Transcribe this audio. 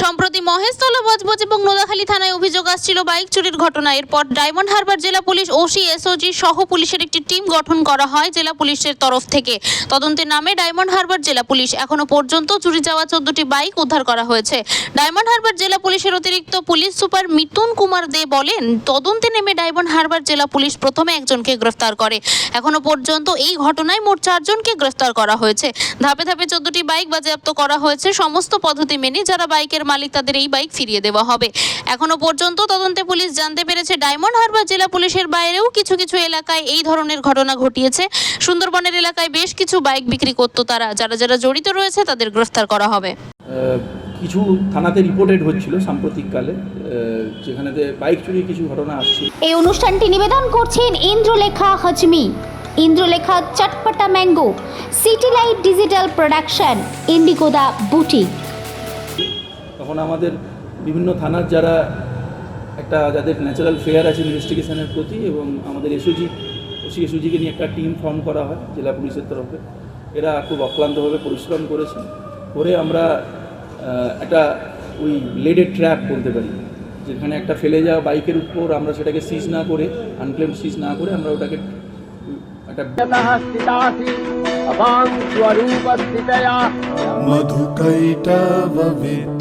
সম্প্রতি মহেশতলা বজবজ এবং নোদাখালী থানায় অভিযোগ আসছিল বাইক চুরির ঘটনা। এরপর ডায়মন্ড হারবার জেলা পুলিশ, ওসি, এসওজি সহ পুলিশের একটি টিম গঠন করা হয় জেলা পুলিশের তরফ থেকে। তদন্তের নামে ডায়মন্ড হারবার জেলা পুলিশ এখনও পর্যন্ত চুরি যাওয়া চোদ্দটি বাইক উদ্ধার করা হয়েছে। ডায়মন্ড হারবার জেলা পুলিশের অতিরিক্ত পুলিশ সুপার মিতুন কুমার দে বলেন, তদন্তে নেমে ডায়মন্ড হারবার জেলা পুলিশ প্রথমে একজনকে গ্রেফতার করে। এখনও পর্যন্ত এই ঘটনায় মোট চারজনকে গ্রেফতার করা হয়েছে। ধাপে ধাপে চোদ্দটি বাইক বাজেয়াপ্ত করা হয়েছে। সমস্ত পদ্ধতি মেনে যারা বাইকের মালিক তাদের এই বাইক ফিরিয়ে দেওয়া হবে। এখনও পর্যন্ত তদন্তে পুলিশ জানতে পেরেছে ডায়মন্ড হারবার জেলা পুলিশের বাইরেও কিছু কিছু এলাকায় এই ধরনের ঘটনা ঘটিয়েছে। সুন্দরবনের এলাকায় বেশ কিছু বাইক বিক্রি করতো তারা। যারা যারা জড়িত রয়েছে তাদের গ্রেফতার করা হবে। কিছু থানাতে রিপোর্টেড হচ্ছিল সাম্প্রতিককালে আহ, যেখানেতে বাইক চুরির কিছু ঘটনা আসছিল। এই অনুষ্ঠানটি নিবেদন করছেন Indralekha হজমি। Indralekha চটপটা mango city light digital production ইন্ডিগোদা boutique. তখন আমাদের বিভিন্ন থানার যারা একটা যাদের ন্যাচারাল ফেয়ার আছে ইনভেস্টিগেশনের প্রতি এবং আমাদের এসওজি ওসি এসওজিকে নিয়ে একটা টিম ফর্ম করা হয় জেলা পুলিশের তরফে। এরা খুব অক্লান্তভাবে পরিশ্রম করেছে। করে আমরা একটা ওই লেডের ট্র্যাপ বলতে পারি যেখানে একটা ফেলে যাওয়া বাইকের উপর আমরা সেটাকে সিজ না করে আনক্লেম সিজ না করে আমরা ওটাকে একটা ततः